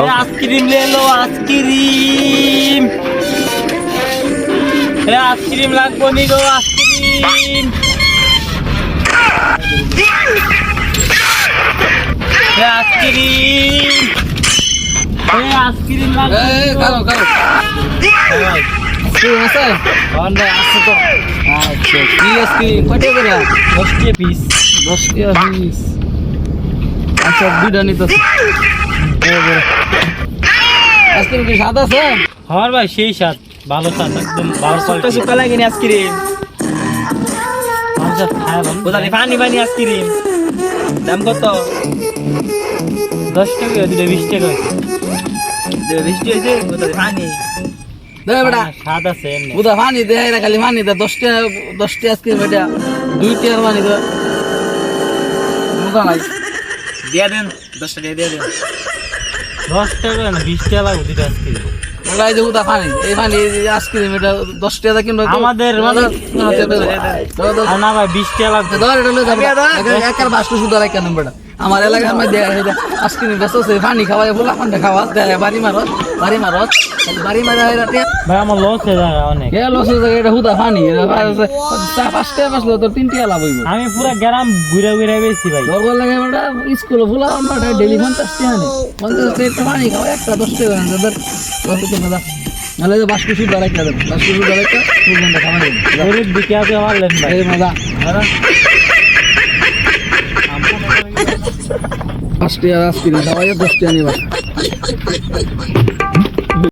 Ice cream लो ice cream. Ice cream লাগবো নি গো ice cream. Ice cream. Ice cream লাগবো। কারও কারও তুই আছে কন ভাই আসছে তো। আচ্ছা কি আইসক্রিম? কত করে? দশ টিয়া পিস দশ টাকা পিস আচ্ছা দুইটা নিতে আইসক্রিম কি স্বাদ আছে? আমার ভাই সেই স্বাদ। ভালো স্বাদ একদম ভালো quality। সুট্টা লাগেনি ভালো। কোথায় পানি পানি আইসক্রিম দাম কত? দশ টাকা দুটো বিশ টাকা। হয়েছে কোথায় পানি। স্বাদ আছে এমনি। পানি দে খালি পানি দে। দশটা পানি নাই। দিয়া দেন দশটা দিয়ে দিয়ে দেন। দশ টাকা না বিশ টাকা লাগবে দুটো আইসক্রিম। ওলা এই যে বুদা পানি এই পানি আইসক্রিম এটা দশ টাকা কিনবে তো- আমাদের আমাদের ধর, ধর, আর না ভাই বিশ টাকা লাগবে। ধর, এটা লয়ে যাব। একা- একার বাস্কু শুধু আর কেন বেটা আমার এলাকার মধ্যে আইসক্রিম ব্যস্ত আছে পানি খাওয়াই ফুলা পান্ডা খাওয়া। দেয় বাড়ি মারত বাড়ি মারত। বাড়ি মারা রাতে ভাই আমার লস হয়ে যায় অনেক। এ লসে জায়গা এটা হুদা পানি। এটা আছে, চা পাঁচটা বাসলো তো তিনটে লাভ হইব। আমি পুরা গ্রাম ঘুরে ঘুরে বেশি ভাই। লাগে বেটা স্কুলে ফুলা আমরা ডেলি পঞ্চাশ টাকা নেই। পঞ্চাশ টাকা একটা পানি খাওয়া একটা দশ টাকা রাতের দাদা নাহলে তো বাসকুশি বেড়াইটা দেবেন বাসকুশি বেড়াইটা দু ঘণ্টা খাবার দেবেন গরিব দিকে আছে পারলেন ভাই। দাদা দাদা পাঁচটি আর আসছি না সবাই দশটি আনিবার